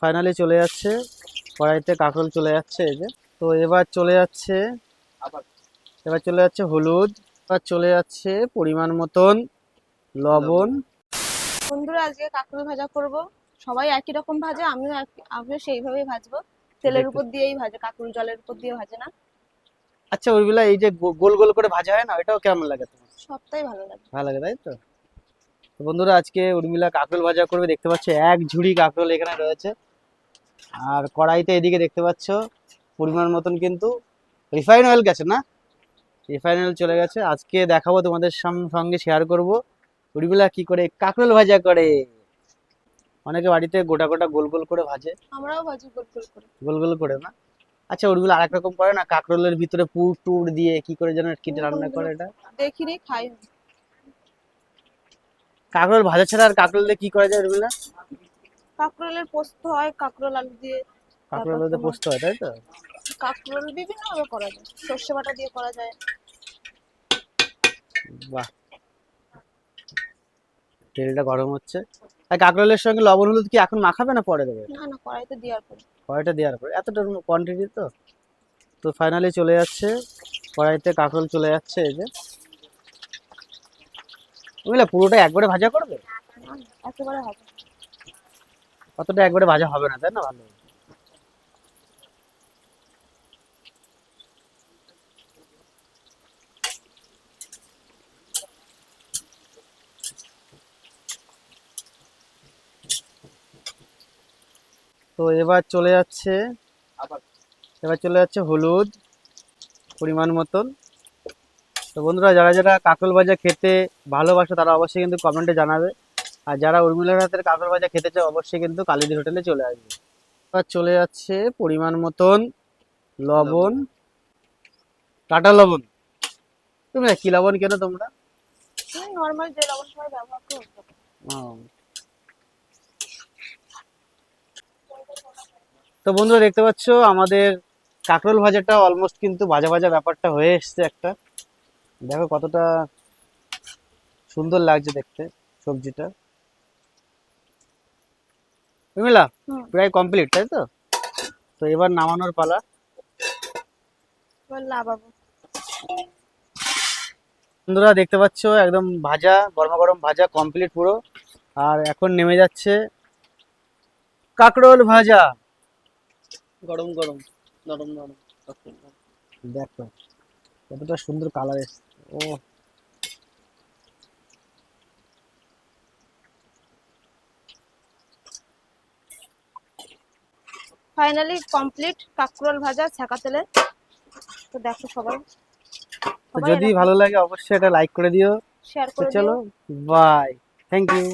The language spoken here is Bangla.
ফাইনালি চলে যাচ্ছে। কড়াইতে কাঁকরোল চলে যাচ্ছে এই যে। তো এবার চলে যাচ্ছে এবার চলে যাচ্ছে হলুদ এবার চলে যাচ্ছে পরিমাণ মতন লবণ। বন্ধুরা আজকে কাঁকরোল ভাজা করব। সবাই একই রকম ভাজে আমিও আমিও সেইভাবেই ভাজবো। তেলের উপর দিয়েই ভাজে কাঁকরোল জলের উপর দিয়ে ভাজে না। আচ্ছা ওইগুলা এই যে গোল গোল করে ভাজা হয় না? ওইটাও কেমন লাগে তোমার? সবটাই ভালো লাগে। ভালো লাগে তাই তো? তো বন্ধুরা আজকে উর্মিলা কাঁকরোল ভাজা করবে। দেখতে পাচ্ছ এক ঝুড়ি কাঁকরোল এখানে রয়েছে। আর কড়াইতে এদিকে দেখতে পাচ্ছ পরিমাণ মতন কিন্তু রিফাইন অয়েল গেছে না? রিফাইন অয়েল চলে গেছে। আজকে দেখাবো তোমাদের সঙ্গে শেয়ার করব। উর্মিলা কি করে কাঁকরোল ভাজা করে? অনেকে বাড়িতে গোটা গোটা গোল গোল করে ভাজে। আমরাও ভাজি গোল গোল করে। গোল গোল করে না? আচ্ছা ওগুলো আরেক রকম করে না? কাঁকরোলের ভিতরে পুর টুর দিয়ে কি করে যেন কি রান্না করে এটা? দেখিনি খাই কাঁকরোল ভাজা ছাড়া আর কাঁকরোল দিয়ে কি করা যায় উর্মিলা কাঁকরোলের পোস্ত হয় কাঁকরোল আলু দিয়ে কাঁকরোল দিয়ে পোস্ত হয় তাই তো? কাঁকরোল বিভিন্ন ভাবে করা যায় সর্ষে বাটা দিয়ে করা যায়। বাহ। তেলটা গরম হচ্ছে। আর কাঁকরোলের সঙ্গে লবণ হলুদ কি এখন মাখাবে না পরে দেবে? না না কড়াইতে দেওয়ার পরে। কড়াইটা দেওয়ার পরে। এতটা কোয়ান্টিটি তো? তো ফাইনালি চলে যাচ্ছে। কড়াইতে কাঁকরোল চলে যাচ্ছে এই যে। বুঝলে পুরোটা একবারে ভাজা করবে? একেবারে হবে। অতটা একবারে ভাজা হবে না, তাই না ভালো? তো এবার চলে যাচ্ছে, এবার চলে যাচ্ছে হলুদ পরিমাণ মতন। তো বন্ধুরা, যারা যারা কাঁকরোল ভাজা খেতে ভালোবাসে, তারা অবশ্যই কিন্তু কমেন্টে জানাবে। আর যারা উর্মিলার হাতের কাঁকরোল ভাজা খেতে চায় অবশ্যই কিন্তু কালিদি হোটেলে চলে আসবে। এবার চলে যাচ্ছে পরিমাণ মতন লবণ। টাটা লবণ। তুমি কি লবণ কেন তোমরা? নর্মাল যে লবণ সবাই ব্যবহার করে। তো বন্ধুরা দেখতে পাচ্ছ আমাদের কাঁকরোল ভাজাটা অলমোস্ট কিন্তু ভাজা ভাজা ব্যাপারটা হয়ে এসছে একটা। দেখো কতটা সুন্দর লাগছে দেখতে সবজিটা। বুঝলা? হুম। প্রায় কমপ্লিট তাই তো? তো এবার নামানোর পালা। বন্ধুরা দেখতে পাচ্ছ একদম ভাজা গরম গরম ভাজা কমপ্লিট পুরো। আর এখন নেমে যাচ্ছে কাঁকরোল ভাজা। গরম গরম নরম নরম দেখো কতটা সুন্দর কালার এসছে। ও ফাইনালি কমপ্লিট কাকরোল ভাজা ছাকা তেলে। তো দেখো সবাই। যদি ভালো লাগে অবশ্যই এটা লাইক করে দিও। শেয়ার করে দিও চলো বাই থ্যাংক ইউ